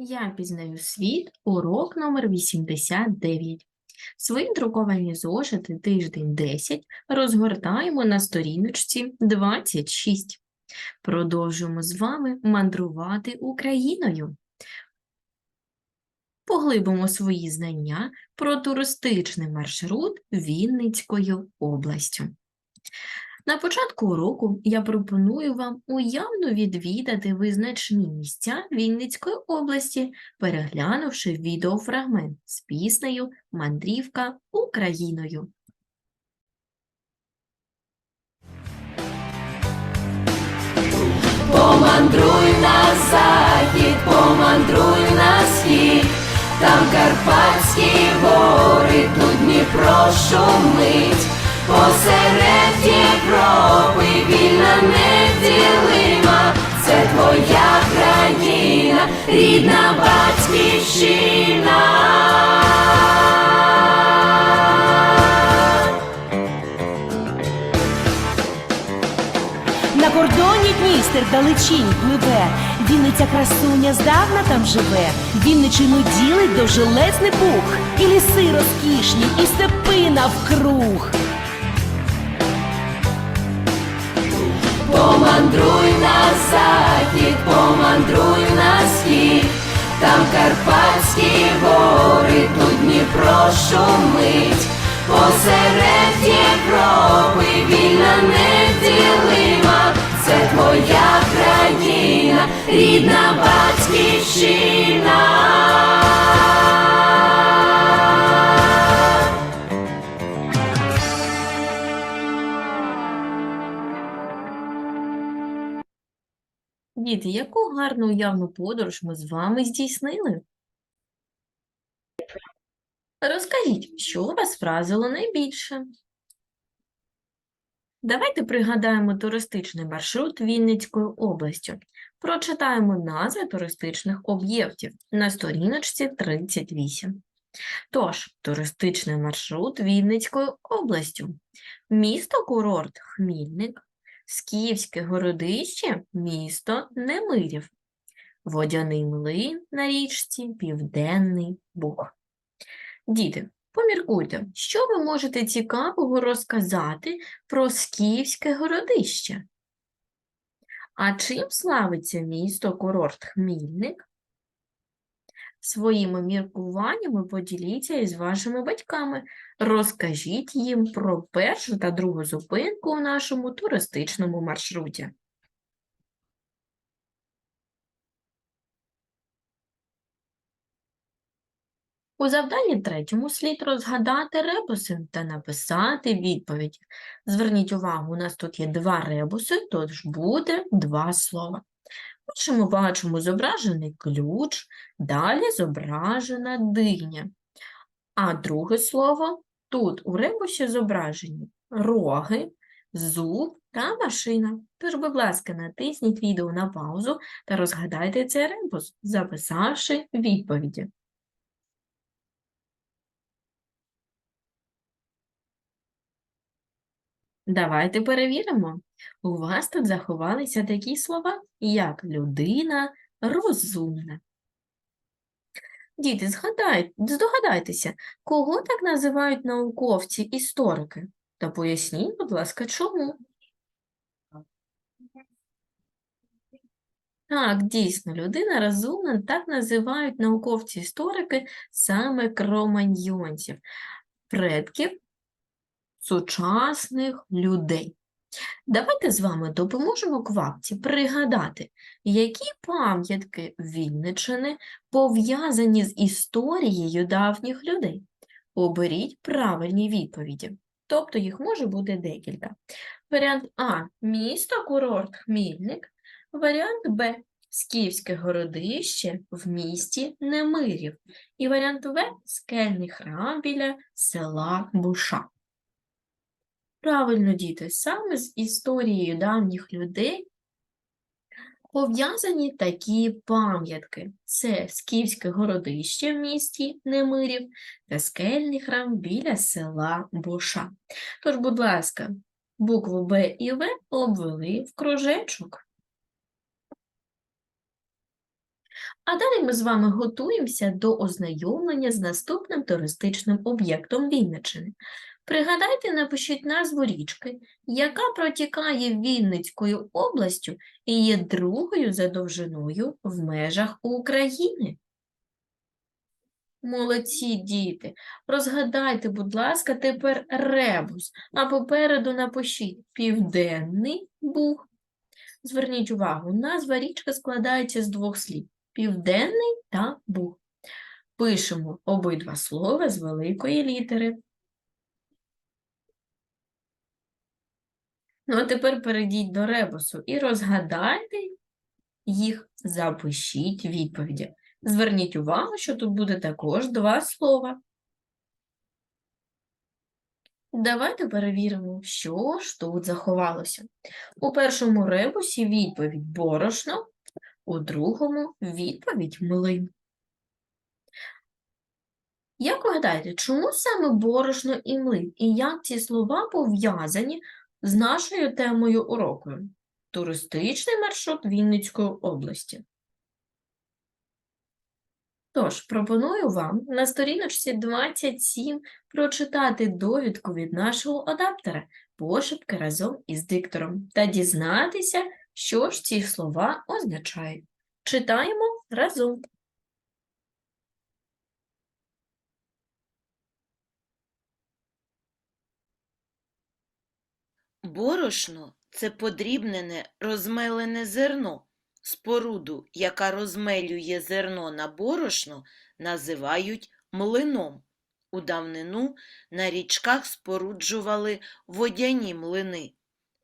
Я пізнаю світ, урок номер 89. Свої друковані зошити тиждень 10 розгортаємо на сторіночці 26. Продовжуємо з вами мандрувати Україною. Поглибимо свої знання про туристичний маршрут Вінницькою областю. На початку уроку я пропоную вам уявно відвідати визначні місця Вінницької області, переглянувши відеофрагмент з піснею Мандрівка Україною. Помандруй на захід, помандруй на схід, там Карпатські гори, тут Дніпро шумить, посеред Європи вільна неділима, це твоя країна, рідна батьківщина. На кордоні Дністер далечінь пливе, Вінниця красуня здавна там живе, Вінничину ділить довжелезний пух, і ліси розкішні, і степи навкруг. Помандруй на захід, помандруй на схід, там Карпатські гори, тут Дніпро шумить, посеред Європи вільна неділима, це твоя країна, рідна батьківщина. Діти, яку гарну уявну подорож ми з вами здійснили? Розкажіть, що вас вразило найбільше? Давайте пригадаємо туристичний маршрут Вінницькою областю. Прочитаємо назви туристичних об'єктів на сторіночці 38. Тож, туристичний маршрут Вінницькою областю. Місто курорт Хмільник, Скіфське городище, місто Немирів, Водяний млин на річці Південний Буг. Діти, поміркуйте, що ви можете цікавого розказати про Скіфське городище? А чим славиться місто курорт Хмільник? Своїми міркуваннями поділіться із вашими батьками. Розкажіть їм про першу та другу зупинку у нашому туристичному маршруті. У завданні третьому слід розгадати ребуси та написати відповідь. Зверніть увагу, у нас тут є два ребуси, тож буде два слова. Перше ми бачимо зображений ключ, далі зображена диня. А друге слово тут у ребусі зображені роги, зуб та машина. Тож, будь ласка, натисніть відео на паузу та розгадайте цей ребус, записавши відповіді. Давайте перевіримо. У вас тут заховалися такі слова, як людина розумна. Діти, згадайте, здогадайтеся, кого так називають науковці історики? Та поясніть, будь ласка, чому? Так, дійсно, людина розумна, так називають науковці-історики саме кроманьйонців, предків сучасних людей. Давайте з вами допоможемо квапці пригадати, які пам'ятки Вінничини пов'язані з історією давніх людей. Оберіть правильні відповіді, тобто їх може бути декілька. Варіант А – місто курорт Хмільник, варіант Б – Скіфське городище в місті Немирів, і варіант В – скельний храм біля села Буша. Правильно, діти, саме з історією давніх людей пов'язані такі пам'ятки. Це Скіфське городище в місті Немирів та скельний храм біля села Боша. Тож, будь ласка, букву Б і В обвели в кружечок. А далі ми з вами готуємося до ознайомлення з наступним туристичним об'єктом Вінниччини. Пригадайте, напишіть назву річки, яка протікає Вінницькою областю і є другою за довжиною в межах України. Молодці діти, розгадайте, будь ласка, тепер ребус, а попереду напишіть Південний Буг. Зверніть увагу, назва річки складається з двох слів Південний та Буг. Пишемо обидва слова з великої літери. Ну, а тепер перейдіть до ребусу і розгадайте їх, запишіть відповіді. Зверніть увагу, що тут буде також два слова. Давайте перевіримо, що ж тут заховалося. У першому ребусі відповідь борошно, у другому відповідь млин. Як ви гадаєте, чому саме борошно і млин? І як ці слова пов'язані з нашою темою уроку? Туристичний маршрут Вінницької області. Тож, пропоную вам на сторіночці 27 прочитати довідку від нашого адаптера пошепки разом із диктором та дізнатися, що ж ці слова означають. Читаємо разом. Борошно це подрібнене розмелене зерно. Споруду, яка розмелює зерно на борошно, називають млином. У давнину на річках споруджували водяні млини.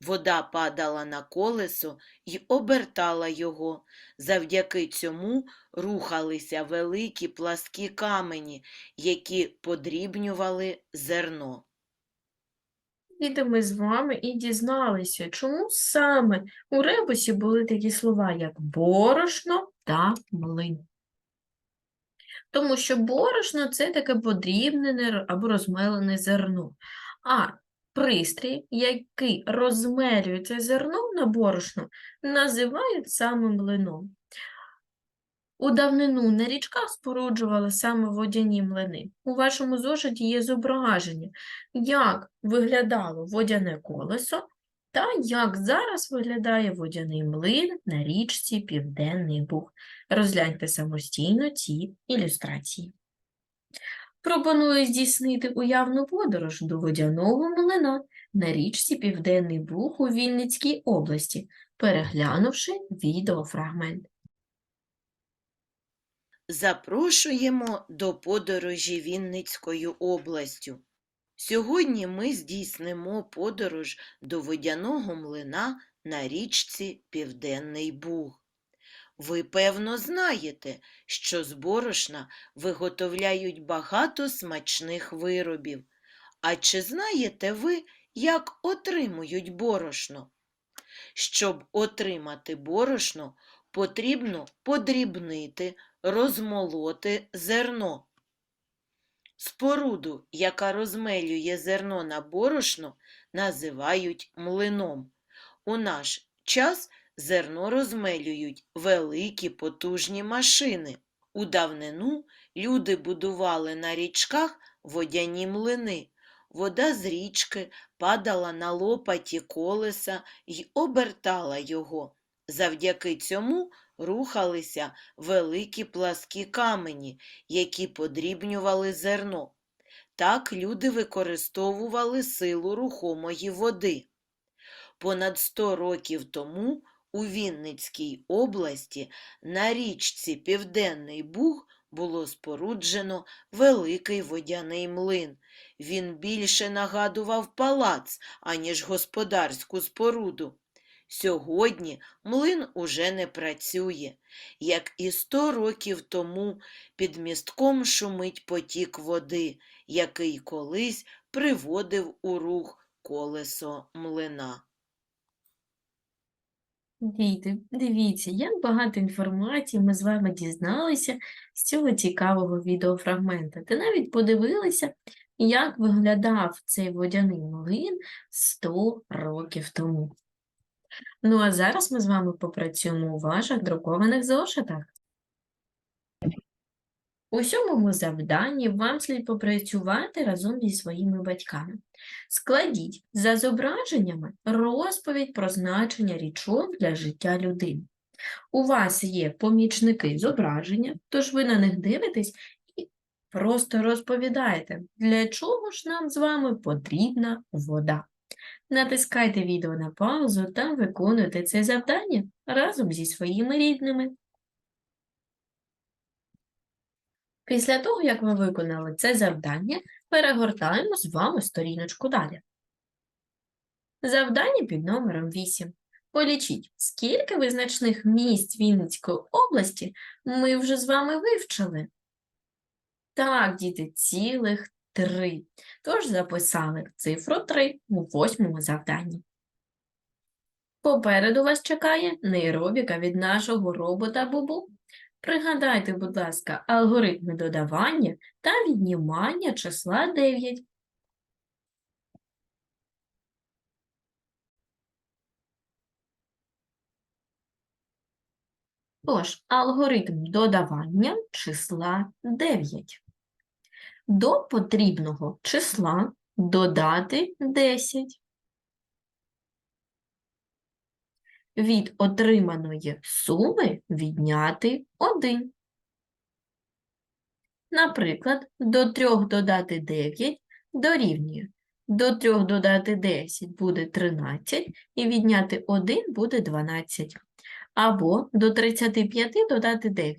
Вода падала на колесо й обертала його. Завдяки цьому рухалися великі пласкі камені, які подрібнювали зерно. Діти, ми з вами і дізналися, чому саме у ребусі були такі слова, як борошно та млин. Тому що борошно це таке подрібнене або розмелене зерно. А пристрій, який розмелює це зерно на борошно, називають саме млином. У давнину на річках споруджували саме водяні млини. У вашому зошиті є зображення, як виглядало водяне колесо та як зараз виглядає водяний млин на річці Південний Буг. Розгляньте самостійно ці ілюстрації. Пропоную здійснити уявну подорож до водяного млина на річці Південний Буг у Вінницькій області, переглянувши відеофрагмент. Запрошуємо до подорожі Вінницькою областю. Сьогодні ми здійснимо подорож до водяного млина на річці Південний Буг. Ви, певно, знаєте, що з борошна виготовляють багато смачних виробів. А чи знаєте ви, як отримують борошно? Щоб отримати борошно, потрібно подрібнити, розмолоти зерно. Споруду, яка розмелює зерно на борошно, називають млином. У наш час зерно розмелюють великі потужні машини. У давнину люди будували на річках водяні млини. Вода з річки падала на лопаті колеса й обертала його. Завдяки цьому рухалися великі пласкі камені, які подрібнювали зерно. Так люди використовували силу рухомої води. Понад 100 років тому у Вінницькій області на річці Південний Буг було споруджено великий водяний млин. Він більше нагадував палац, аніж господарську споруду. Сьогодні млин уже не працює. Як і сто років тому під містком шумить потік води, який колись приводив у рух колесо млина. Діти, дивіться, як багато інформації ми з вами дізналися з цього цікавого відеофрагмента. Та навіть подивилися, як виглядав цей водяний млин 100 років тому. Ну а зараз ми з вами попрацюємо у ваших друкованих зошитах. У сьомому завданні вам слід попрацювати разом зі своїми батьками. Складіть за зображеннями розповідь про значення річок для життя людини. У вас є помічники зображення, тож ви на них дивитесь і просто розповідаєте, для чого ж нам з вами потрібна вода. Натискайте відео на паузу та виконуйте це завдання разом зі своїми рідними. Після того, як ви виконали це завдання, перегортаємо з вами сторіночку далі. Завдання під номером 8. Полічіть, скільки визначних місць Вінницької області ми вже з вами вивчили. Так, діти, цілих три. Тож записали цифру 3 у восьмому завданні. Попереду вас чекає нейробіка від нашого робота Бубу. Пригадайте, будь ласка, алгоритми додавання та віднімання числа 9. Тож, алгоритм додавання числа 9. До потрібного числа додати 10. Від отриманої суми відняти 1. Наприклад, до 3 додати 9 дорівнює. До 3 додати 10 буде 13 і відняти 1 буде 12. Або до 35 додати 9.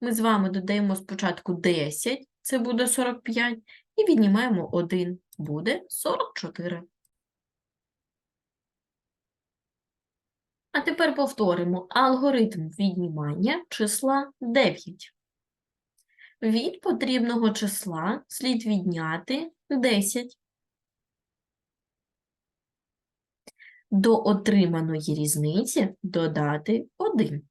Ми з вами додаємо спочатку 10, це буде 45, і віднімаємо 1, буде 44. А тепер повторимо алгоритм віднімання числа 9. Від потрібного числа слід відняти 10. До отриманої різниці додати 1.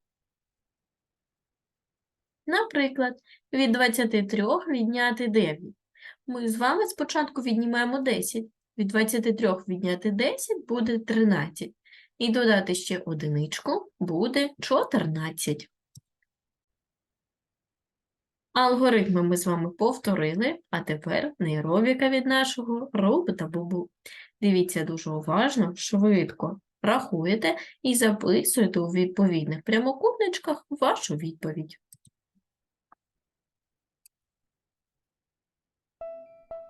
Наприклад, від 23 відняти 9. Ми з вами спочатку віднімаємо 10. Від 23 відняти 10 буде 13. І додати ще одиничку буде 14. Алгоритми ми з вами повторили, а тепер нейробіка від нашого робота Бубу. Дивіться дуже уважно, швидко рахуєте і записуєте у відповідних прямокутничках вашу відповідь.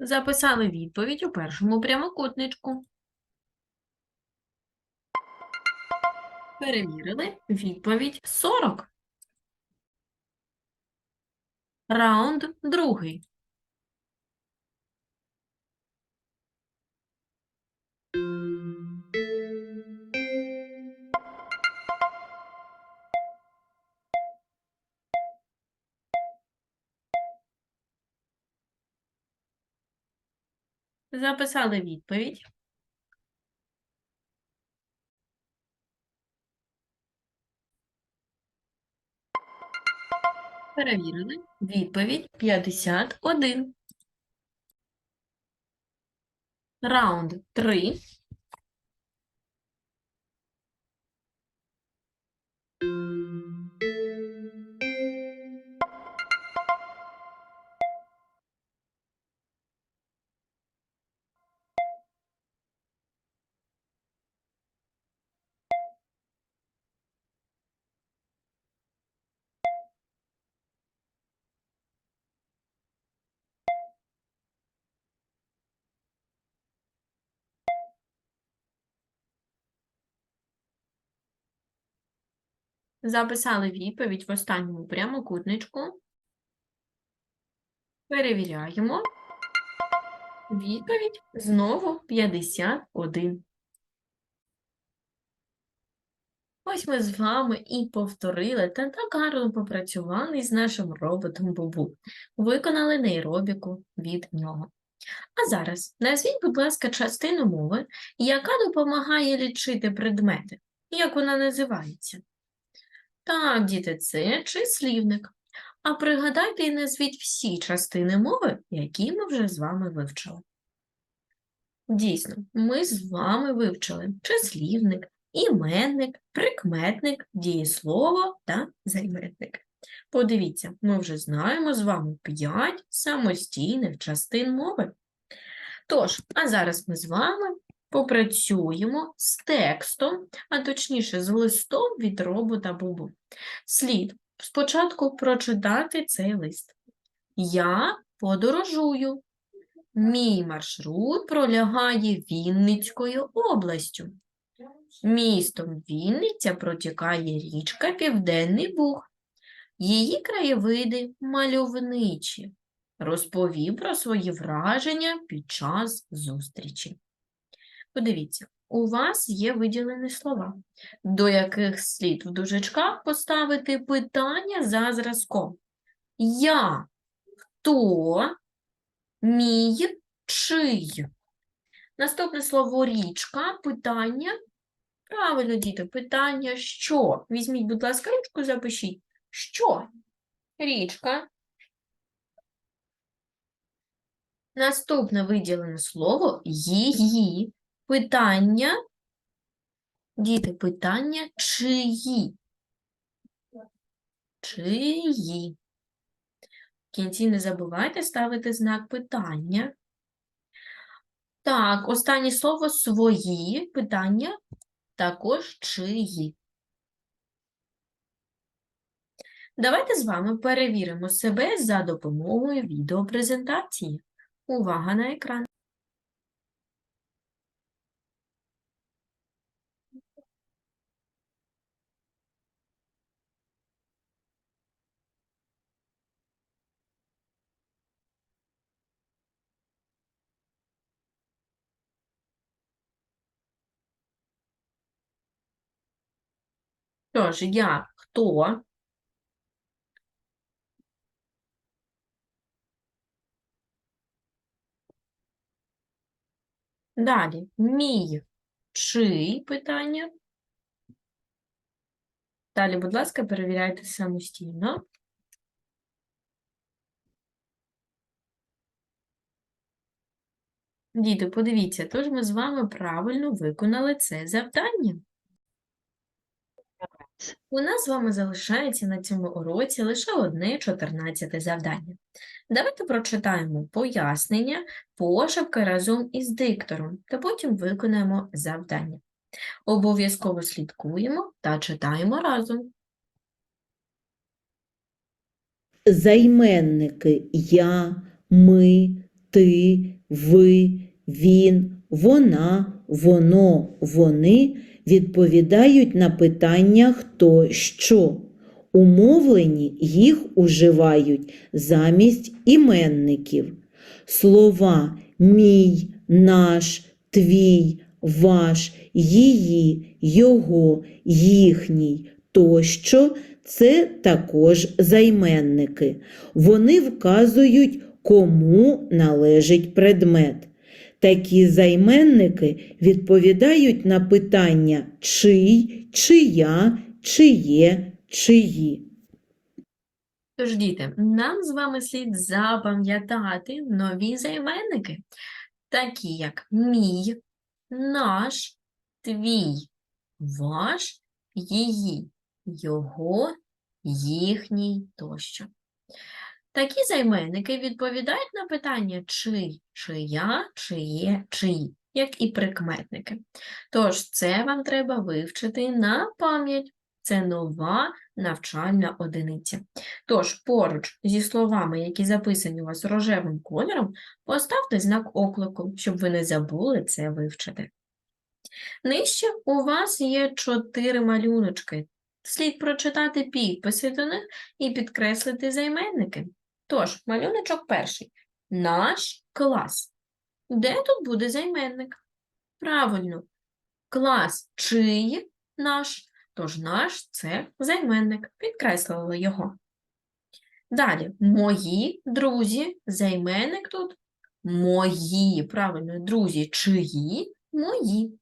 Записали відповідь у першому прямокутничку. Перевірили відповідь 40. Раунд другий. Записали відповідь. Перевірили. Відповідь 51. Раунд 3. Записали відповідь в останньому прямокутничку. Перевіряємо. Відповідь знову 51. Ось ми з вами і повторили та так гарно попрацювали з нашим роботом Бубу. Виконали нейробіку від нього. А зараз назвіть, будь ласка, частину мови, яка допомагає лічити предмети. Як вона називається? Так, діти, це числівник. А пригадайте і назвіть всі частини мови, які ми вже з вами вивчили. Дійсно, ми з вами вивчили числівник, іменник, прикметник, дієслово та займенник. Подивіться, ми вже знаємо з вами 5 самостійних частин мови. Тож, а зараз ми з вами попрацюємо з текстом, а точніше з листом від робота Бубу. Слід спочатку прочитати цей лист. Я подорожую. Мій маршрут пролягає Вінницькою областю. Містом Вінниця протікає річка Південний Буг. Її краєвиди мальовничі. Розповів про свої враження під час зустрічі. Подивіться, у вас є виділені слова, до яких слід в дужечках поставити питання за зразком. Я, хто, мій, чий. Наступне слово річка, питання. Правильно, діти, питання що? Візьміть, будь ласка, ручку, запишіть. Що? Річка. Наступне виділене слово її. Питання. Діти, питання чиї? Чиї? В кінці не забувайте ставити знак питання. Так, останнє слово свої питання також чиї. Давайте з вами перевіримо себе за допомогою відеопрезентації. Увага на екран. Тож, я хто? Далі, мій чий питання. Далі, будь ласка, перевіряйте самостійно. Діти, подивіться, тож ми з вами правильно виконали це завдання. У нас з вами залишається на цьому уроці лише одне 14 завдання. Давайте прочитаємо пояснення, пошепки разом із диктором, та потім виконаємо завдання. Обов'язково слідкуємо та читаємо разом. Займенники я, ми, ти, ви, він, вона, воно, вони відповідають на питання хто що. Умовлені їх уживають замість іменників. Слова мій, наш, твій, ваш, її, його, їхній тощо це також займенники. Вони вказують, кому належить предмет. Такі займенники відповідають на питання чий, чия, чиє, чиї. Тож, діти, нам з вами слід запам'ятати нові займенники, такі як мій, наш, твій, ваш, її, його, їхній тощо. Такі займенники відповідають на питання чий, чия, чиє, чиї, як і прикметники. Тож це вам треба вивчити на пам'ять. Це нова навчальна одиниця. Тож поруч зі словами, які записані у вас рожевим кольором, поставте знак оклику, щоб ви не забули це вивчити. Нижче у вас є чотири малюночки. Слід прочитати підписи до них і підкреслити займенники. Тож, малюночок перший. Наш клас. Де тут буде займенник? Правильно. Клас чий наш, Тож наш це займенник. Підкреслили його. Далі, мої друзі, займенник тут мої. Правильно, друзі, чиї? Мої.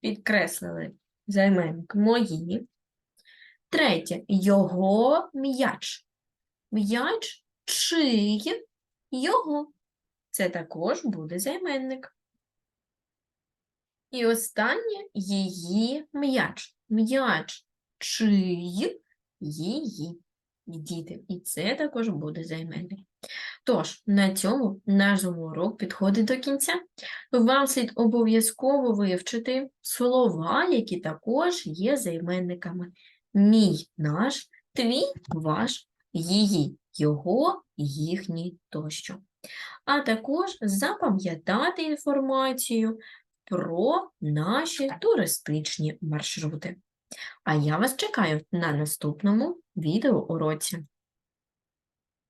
Підкреслили займенник мої. Третє, його м'яч. М'яч чий його. Це також буде займенник. І останнє її м'яч. М'яч чий її. Діти. І це також буде займенник. Тож, на цьому наш урок підходить до кінця. Вам слід обов'язково вивчити слова, які також є займенниками. Мій, наш, твій, ваш, її, його, їхній тощо. А також запам'ятати інформацію про наші туристичні маршрути. А я вас чекаю на наступному відеоуроці.